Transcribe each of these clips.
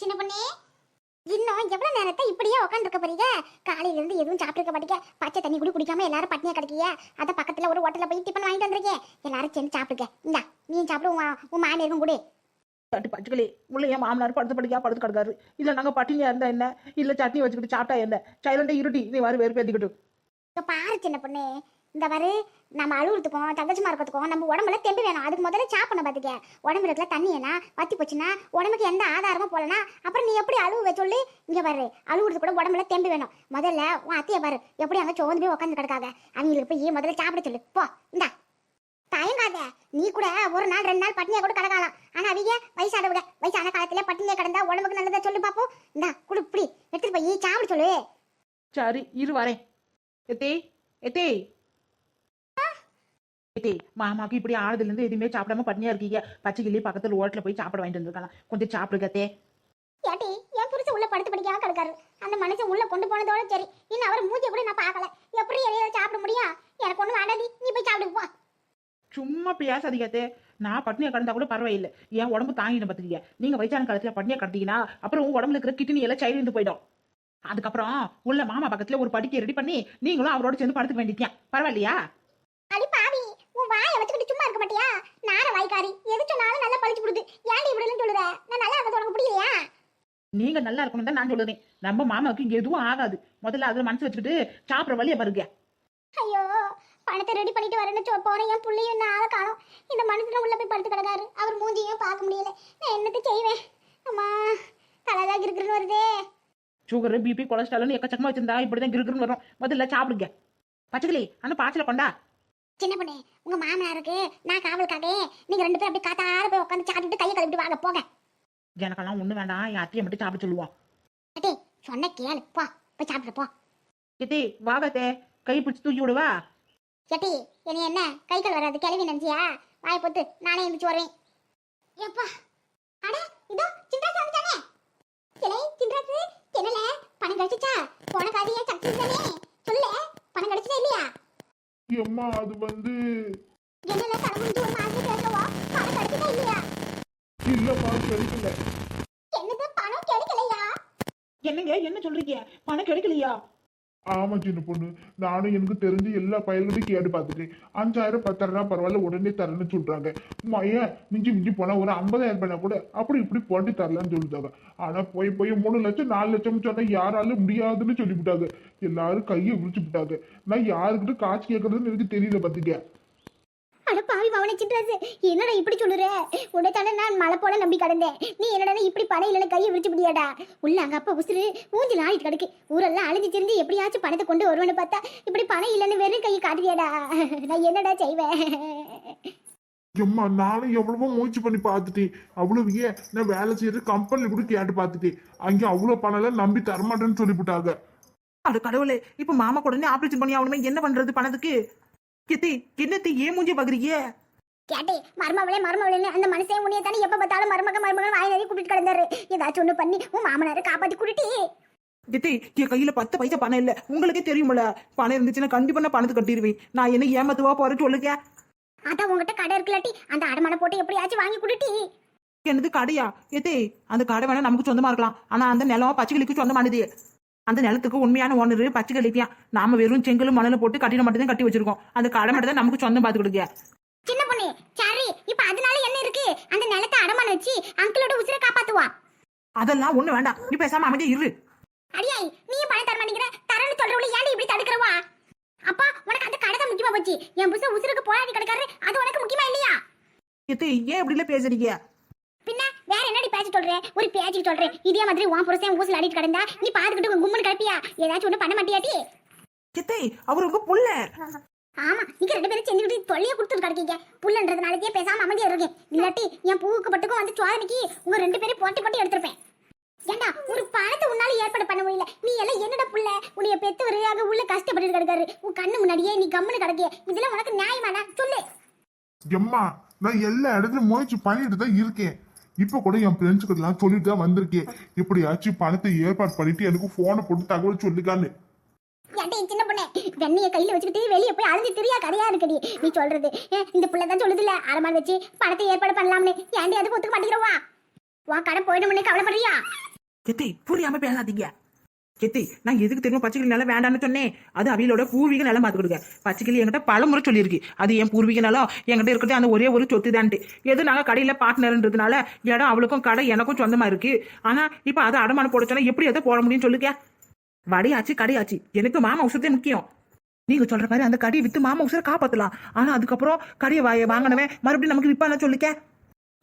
சின்ன பொண்ணே இன்னும் எவ்வளவு நேரத்தை இப்படியே உட்காந்துருக்க போறீங்க? காலையில இருந்து எதுவும் சாப்பிட்டுருக்க மாட்டீங்க. பச்சை தண்ணி கூட குடிக்காம எல்லாரும் பட்னியா கிடைக்கீங்க. அத பக்கத்துல ஒரு ஹோட்டல்ல போய் டிஃபன் வாங்கிட்டு வந்திருக்கேன் எல்லாரும் சேர்ந்து சாப்பிடுங்க. இந்தா நீ சாப்பிடு உன் உன் மாமியாருக்கும் கூட. பாட்டு பச்சுக்களி உள்ள என் மாமனார் படுத்து படிக்கா படுத்து கிடக்காரு. இல்ல நாங்க பட்டினியா இருந்தா என்ன? இல்ல சட்னி வச்சுக்கிட்டு சாப்பிட்டா என்ன? சைலண்டா இருட்டி நீ வர வேறு பேத்திக்கிட்டு. பாரு சின்ன பொண்ணு. இந்த பாரு நம்ம அழுகுறதுக்கும் தங்கச்சிமா இருக்கிறதுக்கும் நம்ம உடம்புல தெம்பு வேணும். அதுக்கு முதல்ல சாப்பிடணும் பார்த்துக்க உடம்புல இருக்கல தண்ணி என்ன வத்தி போச்சுன்னா உடம்புக்கு எந்த ஆதாரமும் போலனா அப்புறம் நீ எப்படி அழுவ சொல்லி? இங்கே பாரு அழுகுறது கூட உடம்புல தெம்பு வேணும். முதல்ல உன் அத்தையை பாரு எப்படி அங்கே சோர்ந்து போய் உட்காந்து கிடக்காங்க அவங்களுக்கு போய் முதல்ல சாப்பிட சொல்லு. போ இந்தா. தயங்காத. நீ கூட ஒரு நாள் ரெண்டு நாள் பட்டினியா கூட கிடக்கலாம் ஆனா அவங்க வயசானவங்க வயசான காலத்துல பட்டினியா கிடந்தா உடம்புக்கு நல்லதா சொல்லு பாப்போம். இந்தா குடு இப்படி எடுத்துட்டு போய் சாப்பிட சொல்லு. சரி இரு வரேன். எத்தே எத்தே. எத்தே மாமாக்கு இப்படி ஆறுதுல இருந்து எதுவுமே சாப்பிடாம பட்னியா இருக்கீங்க? பச்சை கிளி பக்கத்துல ஓட்டல போய் சாப்பிட வாங்கிட்டு வந்திருக்கலாம் கொஞ்சம் சாப்பிடுங்க தே. ஏட்டி என் புருஷன் உள்ள படுத்து படிக்காம கிடக்காரு. அந்த மனுஷன் உள்ள கொண்டு போனதோட சரி. இன்னும் அவர் மூஞ்சி கூட நான் பார்க்கல. எப்படி எதையாவது சாப்பிட முடியும் எனக்கு ஒண்ணு வேண்டாடி நீ போய் சாப்பிடு போ. சும்மா பேசாதீங்க தே. நான் பட்னியா கிடந்தா கூட பரவாயில்லை. என் உடம்பு தாங்கிடும் பார்த்துக்கீங்க நீங்க வயசான காலத்துல பட்னியா கிடந்தீங்கன்னா அப்புறம் உங்க உடம்புல இருக்கிற கிட்னி எல்லாம் சைலிருந்து போயிடும். அதுக்கப்புறம் உள்ள மாமா பக்கத்துல ஒரு படிக்கை ரெடி பண்ணி நீங்களும் அவரோட சேர்ந்து படுத்துக்க வேண்டியிருக்கேன் பரவாயில்லையா? அடி பாவி. வாயை வச்சுக்கிட்டு சும்மா இருக்க மாட்டியா? நார வாய்க்காரி எது சொன்னாலும் நல்லா பழிச்சு கொடுது ஏன்டி இப்படி எல்லாம் சொல்லுற? நான் நல்லா இருக்க உனக்கு பிடிக்கலையா நீங்க நல்லா இருக்கணும் தான் நான் சொல்லுறேன் நம்ம மாமாவுக்கு இங்க எதுவும் ஆகாது. முதல்ல அதுல மனசு வச்சுக்கிட்டு சாப்பிடுற வழியை பாருங்க. ஐயோ பணத்தை ரெடி பண்ணிட்டு வரேன்னு சொ போறேன் என் பிள்ளையும் நான் ஆளை காணோம்? இந்த மனுஷன் உள்ள போய் படுத்து கிடக்காரு. அவர் மூஞ்சியும் பார்க்க முடியல. நான் என்னத்தை செய்வேன்? அம்மா தலைதான் இருக்குன்னு வருதே. சுகர் பிபி கொலஸ்ட்ரால்னு எக்கச்சக்கமா வச்சிருந்தா இப்படிதான் கிருக்குன்னு வரும். முதல்ல சாப்பிடுங்க. பச்சைக்கிளி அந்த பாய்ச்சல கொண்டா? சின்ன பொண்ணு உங்க மாமனாருக்கு நான் காவலுக்காக நீங்க ரெண்டு பேரும் அப்படி காத்தார போய் உட்காந்து சாப்பிட்டுட்டு கையை கழுவிட்டு வாங்க போங்க. எனக்கெல்லாம் ஒண்ணு வேண்டாம் என் அத்தையை மட்டும் சாப்பிட சொல்லுவோம் அட்டே சொன்ன கேளு போ போய் சாப்பிட்டு போ. கிட்டே வாகத்தே கை பிடிச்சி தூக்கி விடுவா எட்டி இனி என்ன? கை கால் வராது கிளவி நினைச்சியா? வாய பொத்து நானே எந்திரிச்சு வரேன் எப்பா அட இதோ சின்ராசு வந்துட்டானே கிளை சின்ராசு என்னல? பணம் கிடைச்சிச்சா போன காதியே சக்தி தானே சொல்லு பணம் கிடைச்சிட்டா இல்லையா அம்மா அது வந்து என்னல பணம் முடிஞ்சு ஒரு மாதிரி பேசவா பணம் கிடைச்சிட்டா இல்லையா? இல்லம்மா கிடைக்கல. என்னது பணம் கிடைக்கலையா? என்னங்க என்ன சொல்றீங்க? பணம் கிடைக்கலையா? ஆமா சின்ன பொண்ணு. நானும் எனக்கு தெரிஞ்ச எல்லா பயல்களையும் கேட்டு பார்த்துட்டேன். அஞ்சாயிரம் பத்தாயிரம் பரவாயில்ல உடனே தரேன்னு சொல்றாங்க. ஏன்? மிஞ்சி மிஞ்சி போனா ஒரு ஐம்பதாயிரம் பண்ணா கூட. அப்படி இப்படி போட்டு தரலாம்னு சொல்லிட்டாங்க. ஆனா போய் போய் மூணு லட்சம் நாலு லட்சம் சொன்னா யாராலும் முடியாதுன்னு சொல்லிவிட்டாங்க. எல்லாரும் கையை விரிச்சு விட்டாங்க நான் யாருக்கிட்ட காசு கேட்கறதுன்னு எனக்கு தெரியல பாத்துக்க பாவி பவனை சின்ராசு என்னடா இப்படி சொல்லுற? உன்னை தானே நான் மலை போல நம்பி கடந்தேன். நீ என்னடா இப்படி பணம் இல்லைன்னு கையை விரிச்சு முடியாடா உள்ள அங்க அப்பா உசுறு. ஊஞ்சில் ஆடிட்டு கிடக்கு. ஊரெல்லாம் அழிஞ்சு திரிஞ்சு எப்படியாச்சும் பணத்தை கொண்டு வருவேன்னு பார்த்தா இப்படி பணம் இல்லைன்னு வெறும் கையை காட்டுறியாடா. நான் என்னடா செய்வேன்? எம்மா நானும் எவ்வளவோ முயற்சி பண்ணி பார்த்துட்டேன். அவ்வளவு ஏன் நான் வேலை செய்யற கம்பெனில கூட கேட்டு பார்த்துட்டேன். அங்க அவ்வளவு பணம் எல்லாம் நம்பி தரமாட்டேன்னு சொல்லிவிட்டாங்க. அது கடவுளே இப்ப மாமா உடனே ஆபரேஷன் பண்ணி அவனுமே என்ன பண்றது பணத்துக்கு? கித்தி என்னத்தை ஏன் மூஞ்சி பாக்குறீங்க கேட்டே மருமவளே மருமவளே அந்த மனுஷன் உன்னைய தானே எப்ப பார்த்தாலும் மருமக மருமகன் வாய் நிறைய கூட்டிட்டு கிடந்தாரு. ஏதாச்சும் ஒண்ணு பண்ணி உன் மாமனாரை காப்பாத்தி கூட்டிட்டு. கித்தி என் கையில பத்து பைசா பணம் இல்ல. உங்களுக்கே தெரியுமில்ல பணம் இருந்துச்சுன்னா கண்டிப்பா நான் பணத்தை கட்டிடுவேன். நான் என்ன ஏமாத்துவா போறேன்னு சொல்லுங்க. அதான் உங்ககிட்ட கடை இருக்கலாட்டி அந்த அடமான போட்டு எப்படியாச்சும் வாங்கி கொடுட்டி. என்னது கடையா? எத்தே அந்த கடை வேணா நமக்கு சொந்தமா இருக்கலாம். ஆனா அந்த நிலம் பச்சைக்கிளிக்கு சொந்தமானது. அந்த நிலத்துக்கு உண்மையான ஓனர் பச்சைக்கிளிக்கான் நாம வெறும் செங்கலும் மணலும் போட்டு கட்டிட மட்டும் தான் கட்டி வச்சிருக்கோம். அந்த கடை மட்டும் தான் நமக்கு சொந்தம் பார்த்து கொடுங்க சின்ன பொண்ணு சரி இப்ப அதனால என்ன இருக்கு? அந்த நிலத்தை அடமான வச்சு அங்கிளோட உசிரை காப்பாத்துவா. அதெல்லாம் ஒண்ணு வேண்டாம். நீ பேசாம அமைதியா இரு. அடியாய் நீ பணம் தர மாட்டேங்கிற. தரேன்னு சொல்றவள ஏன்டி இப்படி தடுக்கிறவா? அப்பா உனக்கு அந்த கடை தான் முக்கியமா போச்சு. என் புருஷன் உசுருக்கு போராடி கிடக்காரு. அது உனக்கு முக்கியமா இல்லையா? ஏன் இப்படி பேசுறீங்க? பேச்சு சொல்றேன் ஒரு பேச்சுக்கு சொல்றேன் இதே மாதிரி உன் புருஷன் ஊசல் ஆடிட்டு கிடந்தா நீ பாத்துக்கிட்டு கும்மன் கிளப்பியா ஏதாச்சும் ஒண்ணு பண்ண மாட்டியாட்டி எத்தே அவர் உங்க புள்ள. ஆமா நீங்க ரெண்டு பேரும் செஞ்சுக்கிட்டு தொல்லைய கொடுத்துட்டு கிடக்கீங்க. புள்ளன்றதுனாலக்கே பேசாம அமைதியா இருக்கேன் இல்லாட்டி என் பூவுக்கு பட்டுக்கும் வந்து சோதனைக்கு உங்க ரெண்டு பேரும் போட்டி போட்டி எடுத்திருப்பேன். ஏண்டா ஒரு பணத்தை உன்னால ஏற்பாடு பண்ண முடியல. நீ எல்லாம் என்னடா புள்ள? உன்னைய பெத்தவரு அங்க உள்ள கஷ்டப்பட்டு கிடக்காரு. உன் கண்ணு முன்னாடியே நீ கம்முன்னு கிடக்கிய. இதெல்லாம் உனக்கு நியாயமாடா சொல்லு. எம்மா நான் எல்லா இடத்துலயும் முயற்சி பண்ணிட்டு தான் இருக்கேன். இப்ப கூட என் ஃப்ரெண்ட்ஸுக்கு எல்லாம் சொல்லிட்டு தான் வந்திருக்கேன். இப்படியாச்சும் பணத்தை ஏற்பாடு பண்ணிட்டு எனக்கு போனை போட்டு தகவல் சொல்லிக்கான்னு சின்ன பொண்ணே? வெண்ணைய கையில வச்சுக்கிட்டு வெளியே போய் அலைஞ்சு தெரியா கதையா இருக்குடி. நீ சொல்றது இந்த புள்ள தான் சொல்லுது இல்ல அரமான் வச்சு பணத்தை ஏற்பாடு பண்ணலாம்னு. ஏன்டி அது ஒத்துக்க மாட்டேங்கிறவா வா? கடை போயிடும்னு கவலைப்படுறியா? புரியாம பேசாதீங்க. கெத்தி நான் எதுக்கு தெரியுமா பச்சைக்கிளி நிலம் வேண்டாம்னு சொன்னேன்? அது அவியலோட பூர்வீக நிலம் பார்த்து கொடுங்க பச்சைக்கிளி என்கிட்ட பல முறை சொல்லியிருக்கு. அது என் பூர்வீக நிலம் என்கிட்ட இருக்கிறது அந்த ஒரே ஒரு சொத்து தான்ட்டு எது நாங்கள் கடையில் பார்ட்னர்ன்றதுனால இடம் அவளுக்கும் கடை எனக்கும் சொந்தமாக இருக்கு. ஆனால் இப்போ அதை அடமானம் போட சொன்னால் எப்படி அதை போட முடியும்னு சொல்லுங்க? வடையாச்சு கடையாச்சு. எனக்கு மாமா உசத்தே முக்கியம். நீங்க சொல்ற மாதிரி அந்த கடையை வித்து மாமா உசரை காப்பாத்தலாம். ஆனா அதுக்கப்புறம் கடையை வாங்கினவன் மறுபடியும் நமக்கு விற்பான சொல்லிக்க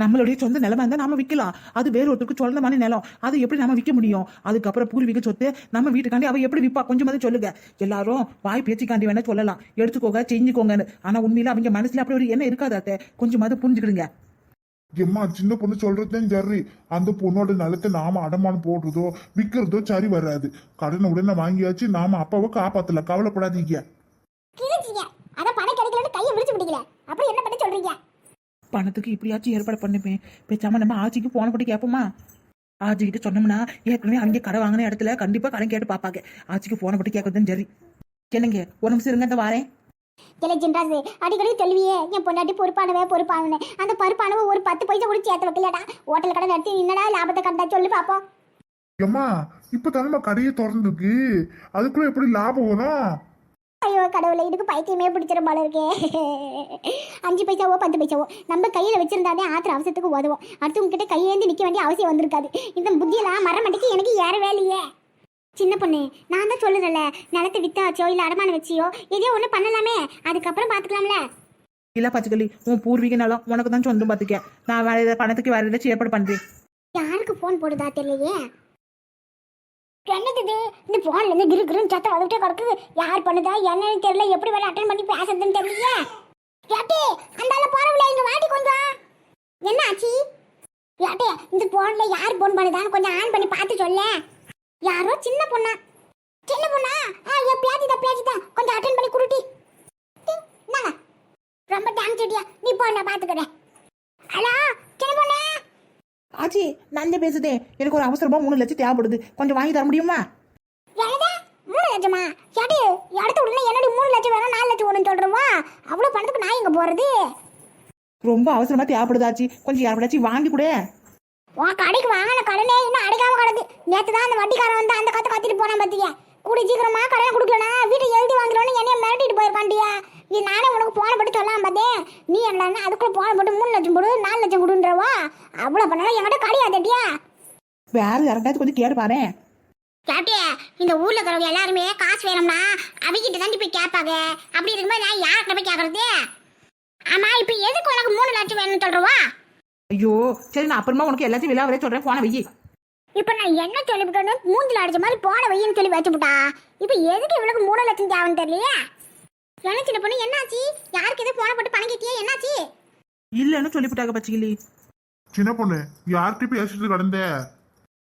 நம்மளுடைய சொந்த நிலமா இருந்தா நாம விற்கலாம் அது வேற ஒருத்தருக்கு சொந்தமான நிலம். அது எப்படி நாம விற்க முடியும்? அதுக்கப்புறம் பூர்வீக சொத்து நம்ம வீட்டுக்காண்டி அவ எப்படி விற்பா கொஞ்சமாவது சொல்லுங்க. எல்லாரும் வாய் பேச்சுக்காண்டி வேணா சொல்லலாம். எடுத்துக்கோங்க செஞ்சுக்கோங்கன்னு. ஆனா உண்மையில அவங்க மனசுல அப்படி ஒரு எண்ணம் இருக்காது அத்தை. கொஞ்சமாவது புரிஞ்சுக்கிடுங்க. எம்மா சின்ன பொண்ணு சொல்றதுதான் சரி. அந்த பொண்ணோட நிலத்தை நாம அடமானம் போடுறதோ விக்கிறதோ சரி வராது. கடனை உடனே வாங்கியாச்சு. நாம அப்பாவை காப்பாத்தல. கவலைப்படாதீங்க. அப்புறம் என்ன பணத்துக்கு இப்படியாச்சும் ஏற்பாடு பண்ணுப்பேன் பேசாம நம்ம ஆச்சிக்கு போன போட்டு கேட்போமா ஆச்சி கிட்ட சொன்னோம்னா ஏற்கனவே அங்கே கடை வாங்கின இடத்துல கண்டிப்பா கடன் கேட்டு பார்ப்பாங்க. ஆச்சிக்கு போன போட்டு கேட்கறதும் சரி. என்னங்க ஒரு நிமிஷம் இருங்க இந்த வாரேன். இல்லை ஜின்ராசு அடிக்கடி சொல்லுவியே என் பொண்டாட்டி பொறுப்பானவே பொறுப்பானவனே. அந்த பொறுப்பானவ ஒரு பத்து பைசா கூட சேர்த்து வைக்கலடா. ஹோட்டல் கடை நடத்தி என்னடா லாபத்தை கண்டா சொல்லு பாப்போம். எம்மா இப்ப தானே கடையை திறந்துருக்கு. அதுக்குள்ள எப்படி லாபம் வரும்? ஐயோ கடவுளை இதுக்கு பைத்தியமே பிடிச்சிட போல இருக்கே. அஞ்சு பைசாவோ பத்து பைசாவோ நம்ம கையில் வச்சிருந்தாதே ஆத்திர அவசரத்துக்கு உதவும் அடுத்தவங்க கிட்ட கையேந்தி நிற்க வேண்டிய அவசியம் வந்திருக்காது. இந்த புத்தியெல்லாம் மரமண்டிக்கு எனக்கு ஏறவே இல்லையே. சின்ன பொண்ணு நான் தான் சொல்லுறேன்ல நிலத்தை வித்தாச்சோ இல்லை அடமானம் வச்சியோ எதையோ ஒன்று பண்ணலாமே. அதுக்கப்புறம் பார்த்துக்கலாம்ல இல்ல பச்சைக்கல்லி உன் பூர்வீக நிலம் உனக்கு தான் சொந்தம் பார்த்துக்க நான் வேற பணத்துக்கு வேற ஏதாச்சும் ஏற்பாடு பண்றேன். யாருக்கு ஃபோன் போடுதா தெரியலையே? என்னது இது? இந்த போன்ல இருந்து கிரு கிருன்னு சத்தம் வந்துட்டே கிடக்குது. யார் பண்ணுதா? என்னன்னு தெரியல. எப்படி வேலை அட்டன் பண்ணி பேசுறதுன்னு தெரியல ஏட்டே அந்த ஆளு போறவங்கள இங்க வாடி கொஞ்சம். என்ன ஆச்சு? ஏட்டே இந்த போன்ல யார் போன் பண்ணுதான்னு கொஞ்சம் ஆன் பண்ணி பார்த்து சொல்ல. யாரோ சின்ன பொண்ணா. சின்ன பொண்ணா? ஆ என் பேச்சு தான் கொஞ்சம் அட்டன் பண்ணி குருட்டி. டிங், ரொம்ப தேங்க்ஸ் செடியா நீ போ நான் பாத்துக்கிறேன் ஹலோ ஆச்சி நான் பேசுதே. எனக்கு ஒரு அவசரமா மூணு லட்சம் தேவைப்படுது. கொஞ்சம் வாங்கி தர முடியுமா? மூணு லட்சமா? யாடி அடுத்த உடனே என்னடி மூணு லட்சம் வேணும் நாலு லட்சம் வேணும்னு சொல்றவா? அவ்வளவு பணத்துக்கு நான் எங்க போறது? ரொம்ப அவசரமா தேவைப்படுது ஆச்சி. கொஞ்சம் யாருப்படாச்சும் வாங்கி கொடு. உன் கடைக்கு வாங்கின கடனே இன்னும் அடைக்காம கிடக்கு. நேத்து தான் அந்த வட்டிக்காரன் வந்து அந்த கத்தை கத்திட்டு போனான் பாத்தியா? கூடி சீக்கிரமா கடன் கொடுக்கலனா வீட்டை எழுதி வாங்குறோன்னு என்னைய மிரட்டிட்டு போயிருக்காண்டியா இது நானே உனக்கு போன போட்டு சொல்லலாம் பார்த்தேன் நீ என்ன அதுக்குள்ள போன போட்டு மூணு லட்சம் கொடு நாலு லட்சம் கொடுன்றவா? அவ்வளவு பண்ணாலும் என்கிட்ட கிடையாதட்டியா வேற யார்கிட்டயாச்சும் கொஞ்சம் கேட்டு பாரு கேட்டிய இந்த ஊர்ல இருக்கிறவங்க எல்லாருமே காசு வேணும்னா அவகிட்ட தாண்டி போய் கேட்பாங்க. அப்படி இருக்கும்போது நான் யார்கிட்ட போய் கேட்கறது? ஆமா இப்ப எதுக்கு உனக்கு மூணு லட்சம் வேணும்னு சொல்றவா? ஐயோ சரி நான் அப்புறமா உனக்கு எல்லாத்தையும் விழாவரே சொல்றேன் போன வையி இப்ப நான் என்ன சொல்லிவிட்டேன்னு மூஞ்சில அடிச்ச மாதிரி போன வையின்னு சொல்லி வச்சுப்புட்டா. இப்ப எதுக்கு இவளுக்கு மூணு லட்சம் தேவைன்னு தெரியலையே? என்ன சின்ன பொண்ணு என்னாச்சு? யாருக்கு எதுவும் போன போட்டு பணம் கேட்டியா என்னாச்சு? இல்லைன்னு சொல்லிவிட்டாங்க பச்சைக்கிளி. சின்ன பொண்ணு யார்கிட்ட பேசிட்டு கிடந்த?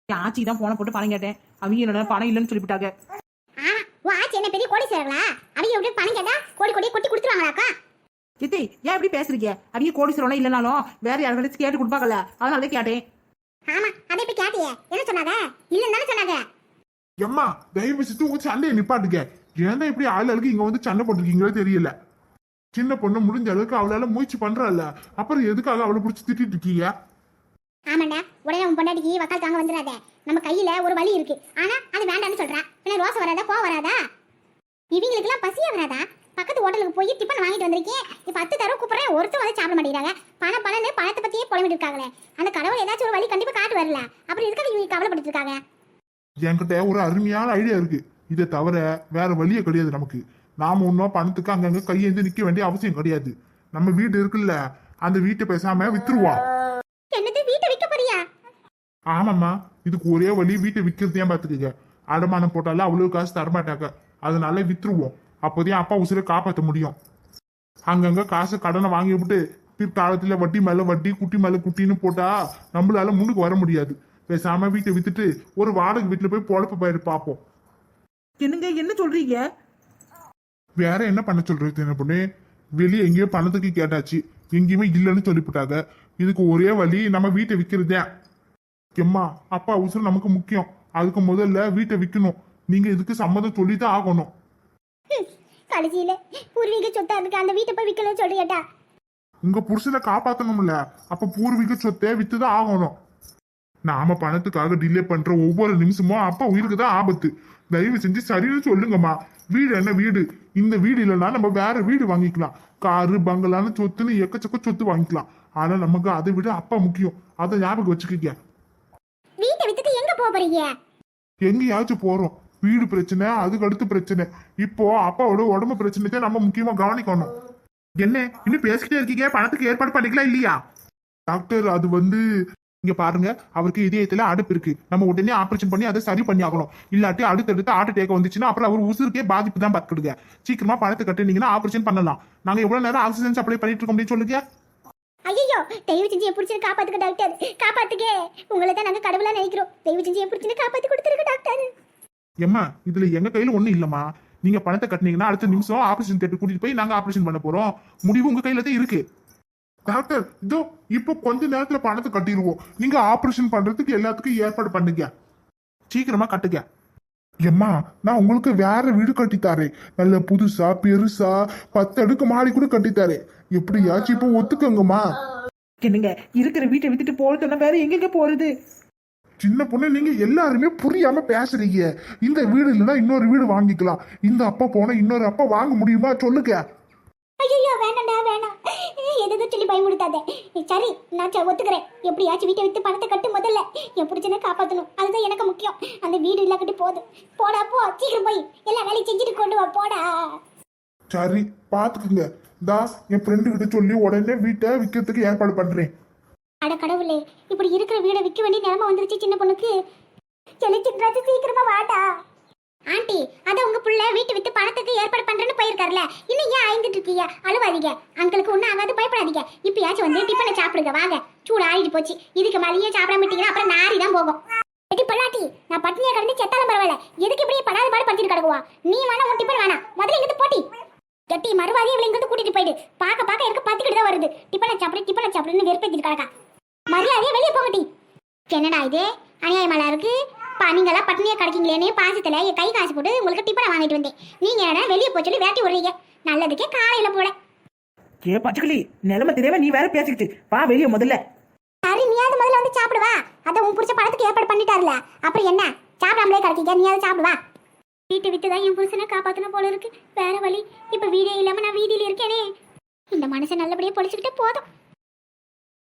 ஆச்சி தான் போன போட்டு பணம் கேட்டேன் அவங்க என்னோட பணம் இல்லைன்னு சொல்லிவிட்டாங்க ஆ உன் ஆச்சு என்ன பெரிய கோடி சேரங்களா அவங்க எப்படி பணம் கேட்டா கோடி கோடி கொட்டி கொடுத்துருவாங்களாக்கா? சித்தி ஏன் இப்படி பேசுறீங்க? அவங்க கோடீஸ்வரனா இல்லைனாலும் வேற யாருக்கிட்ட கேட்டு கொடுப்பாங்கல்ல? அதனால தான் கேட்டேன். ஆமா அதை இப்ப கேட்டியே. என்ன சொன்னாங்க? இல்லன்னு தானே சொன்னாங்க. எம்மா தயவு செஞ்சு உங்க சண்டையை நிப்பாட்டுங்க. ஏன் இப்படி ஆளுகளுக்கு இங்க வந்து சண்டை போட்டிருக்கீங்களோ தெரியல. சின்ன பொண்ணு முடிஞ்ச அளவுக்கு அவளால முயற்சி பண்றாள்ல. அப்புறம் எதுக்காக அவளை பிடிச்சி திட்டிட்டு இருக்கீங்க? ஆமாண்டா உடனே உன் பொண்டாட்டிக்கு வக்கால் தாங்க வந்துடாத. நம்ம கையில ஒரு வழி இருக்கு. ஆனா அது வேண்டாம்னு சொல்றா. பின்ன ரோசை வராதா கோவம் வராதா? இவங்களுக்குலாம் பசியே வராதா? பக்கத்து ஹோட்டலுக்கு போய் டிஃபன் வாங்கிட்டு வந்திருக்கேன். இப்ப பத்து தடவை கூப்பிடுறேன். ஒருத்தர் வந்து சாப்பிட மாட்டேங்கிறாங்க. பணம் பணம்னு பணத்தை பத்தியே புலம்பிட்டு இருக்காங்களே. அந்த கடவுள் ஏதாச்சும் ஒரு வழி கண்டிப்பா காட்டு வரல அப்புறம் எதுக்காக இவங்க கவலைப்பட்டு இருக்காங்க? என்கிட்ட ஒரு அருமையான ஐடியா இருக்கு. இதை தவிர வேற வழியே கிடையாது நமக்கு. நாம ஒன்றும் பணத்துக்கு அங்கங்க கையேந்து நிக்க வேண்டிய அவசியம் கிடையாது. நம்ம வீடு இருக்குல்ல அந்த வீட்டை பேசாம வித்துருவோம் என்னது வீட்டை விற்க போறியா? ஆமாம்மா இதுக்கு ஒரே வழி வீட்டை விற்கிறதையே பார்த்துக்கங்க? அடமானம் போட்டாலும் அவ்வளவு காசு தரமாட்டாங்க. அதனால வித்துருவோம். அப்போதையும் அப்பா உசுரை காப்பாற்ற முடியும். அங்கங்க காசு கடனை வாங்கி விட்டு பிற்காலத்துல வட்டி மேல வட்டி குட்டி மேல குட்டின்னு போட்டா நம்மளால முன்னுக்கு வர முடியாது. பேசாம வீட்டை வித்துட்டு ஒரு வாடகை வீட்டுல போய் பொழப்பு பயிர் பார்ப்போம். என்னங்க என்ன சொல்றீங்க? வேற என்ன பண்ண சொல்றது என்ன பொண்ணு. வெளியே எங்கேயோ பணத்துக்கு கேட்டாச்சு. எங்கேயுமே இல்லைன்னு சொல்லிவிட்டாங்க. இதுக்கு ஒரே வழி நம்ம வீட்டை விற்கிறதே எம்மா அப்பா உசுறு நமக்கு முக்கியம். அதுக்கு முதல்ல வீட்டை விற்கணும் நீங்க இதுக்கு சம்மதம் சொல்லிதான் ஆகணும். கடைசியில பூர்வீக சொத்தா இருக்கு அந்த வீட்டை போய் விற்கணும்னு சொல்றியட்டா உங்க புருஷனை காப்பாத்தணும்ல. அப்ப பூர்வீக சொத்தை வித்துதான் ஆகணும். நாம பணத்துக்காக டிலே பண்ற ஒவ்வொரு நிமிஷமும் அப்பா உயிருக்கு தான் ஆபத்து. தயவு செஞ்சு சரின்னு சொல்லுங்கம்மா. வீடு என்ன வீடு? இந்த வீடு இல்லைன்னா நம்ம வேற வீடு வாங்கிக்கலாம். காரு பங்களான்னு சொத்துன்னு எக்கச்சக்க சொத்து வாங்கிக்கலாம். ஆனா நமக்கு அதை விட அப்பா முக்கியம். அதை ஞாபகம் வச்சுக்கீங்க. வீட்டை வித்துட்டு எங்க போறீங்க? எங்கேயாச்சும் போறோம். வீடு பிரச்சனை அதுக்கு அடுத்து பிரச்சனை. இப்போ அப்பாவோட உடம்பு பிரச்சனை தான் நம்ம முக்கியமா கவனிக்கணும். என்ன? இன்னும் பேசிக்கிட்டே இருக்கீங்க? பணத்துக்கு ஏற்பாடு பண்ணிக்கலாம் இல்லையா? டாக்டர் அது வந்து இங்க பாருங்க அவருக்கு இதயத்துல அடைப்பு இருக்கு. நம்ம உடனே ஆபரேஷன் பண்ணி அதை சரி பண்ணி ஆகணும் இல்லாட்டி அடுத்தடுத்து ஹார்ட் அட்டாக் வந்துச்சுன்னா அப்புறம் அவர் உசுருக்கே பாதிப்பு தான் பார்த்துடுங்க சீக்கிரமா பணத்தை கட்டுனீங்கன்னா ஆபரேஷன் பண்ணலாம். நாங்க எவ்வளவு நேரம் ஆக்சிஜன் சப்ளை பண்ணிட்டு இருக்கோம் அப்படின்னு சொல்லுங்க. ஐயோ தயவு செஞ்சு என் புடிச்சிரு காப்பாத்துக்க டாக்டர் காப்பாத்துக்க உங்களை தான் நாங்க கடவுளா நினைக்கிறோம். தயவு செஞ்சு என் புடிச்சிரு காப்பாத்தி கொடுத்துருக்க டாக்டர் ஏம்மா இதுல எங்க கையில ஒண்ணும் இல்லம்மா. நீங்க பணத்தை கட்டினீங்கன்னா அடுத்த நிமிஷம் ஆபரேஷன் தேட்டர் கூட்டிட்டு போய் நாங்க ஆபரேஷன் பண்ண போறோம். முடிவு உங்க கையில தான் இருக்கு. டாக்டர் இதோ இப்போ கொஞ்ச நேரத்துல பணத்தை கட்டிடுவோம். நீங்க ஆபரேஷன் பண்றதுக்கு எல்லாத்துக்கும் ஏற்பாடு பண்ணுங்க. சீக்கிரமா கட்டுங்க. எம்மா நான் உங்களுக்கு வேற வீடு கட்டித்தாரேன். நல்ல புதுசா பெருசா பத்து அடுக்கு மாடி கூட கட்டித்தாரேன். எப்படியாச்சும் இப்போ ஒத்துக்கோங்கம்மா. என்னங்க இருக்கிற வீட்டை வித்துட்டு போறதுன்னா வேற எங்கெங்க போறது? சின்ன பொண்ணு நீங்க எல்லாருமே புரியாம பேசுறீங்க. இந்த வீடு இல்லைன்னா இன்னொரு வீடு வாங்கிக்கலாம். இந்த அப்பா போனா இன்னொரு அப்பா வாங்க முடியுமா? சொல்லுங்க. ஐயோ வேணாம்டா வேணாம். எதுக்கு சொல்லி பயமுடுத்தாத சரி நான் ஒத்துக்கிறேன். எப்படியாச்சும் வீட்டை விட்டு பணத்தை கட்டு முதல்ல. என் புடிச்சனை காப்பாத்தணும். அதுதான் எனக்கு முக்கியம். அந்த வீடு இல்லாக்கட்டி போதும். போடா போ. சீக்கிரம் போய். எல்லா வேலையும் செஞ்சுட்டு கொண்டு வா போடா. சரி பாத்துக்குங்க. தா என் ஃப்ரெண்டு கிட்ட சொல்லி உடனே வீட்டை விற்கிறதுக்கு ஏற்பாடு பண்றேன். அட கடவுளே இப்படி இருக்கிற வீடை விற்க வேண்டிய நிலைமை வந்துருச்சு சின்ன பொண்ணுக்கு. செழிச்சின்றாச்சு சீக்கிரமா வாடா. ஆண்டி அத உங்க புள்ள வீட்டு வித்து பணத்துக்கு ஏற்பாடு பண்றேன்னு போயிருக்காருல. இன்னும் ஏன் அயந்துட்டு இருக்கீங்க? அழுவாதீங்க. அங்களுக்கு ஒன்றும் ஆகாது பயப்படாதீங்க. இப்பயாச்சும் வந்து டிஃபனை சாப்பிடுங்க வாங்க. சூடு ஆறிட்டு போச்சு. இதுக்கு மேலேயே சாப்பிடாம விட்டீங்கன்னா அப்புறம் நாரி தான் போகும். எடி நான் பட்னியா கிடந்து செத்தாலும் பரவாயில்ல. எதுக்கு இப்படி படாத பாடு படுத்திட்டு கிடக்குவா? நீ வேணா உன் டிஃபன் வேணாம். முதல்ல இங்கிருந்து போட்டி. கட்டி மறுவாதியை இவளை இங்கிருந்து கூட்டிட்டு போயிடு. பார்க்க பார்க்க எனக்கு பத்துக்கிட்டு தான் வருது. டிஃபனை சாப்பிடு டிஃபனை சாப்பிடுன்னு வெறுப்பேற்றிட்டு கிடக்கா. மரியாதையே வெளியே போகட்டி என்னடா இது? அநியாயமாலா இருக்கு? பா நீங்களாம் பட்னியா கிடைக்கீங்களேன்னு பாசத்துல என் கை காசு போட்டு உங்களுக்கு டிஃபனை வாங்கிட்டு வந்தேன். நீங்க என்ன வெளியே போய் சொல்லி வேட்டி விடுறீங்க. நல்லதுக்கே காலையில போல. ஏ பச்சைக்கிளி நிலைமை தெரியாம நீ வேற பேசிக்கிட்டு வா வெளியே முதல்ல. சரி நீயாவது முதல்ல வந்து சாப்பிடுவா அத உன் புருஷ படத்துக்கு ஏற்பாடு பண்ணிட்டாருல. அப்புறம் என்ன? சாப்பிடாமலே கிடைக்கீங்க நீயாவது சாப்பிடுவா வீட்டை விட்டு தான் என் புருஷனை காப்பாத்தணும் போல இருக்கு. வேற வழி. இப்ப வீடே இல்லாம நான் வீதியில இருக்கேனே. இந்த மனுஷன் நல்லபடியா பொழிச்சுக்கிட்டே போதும்.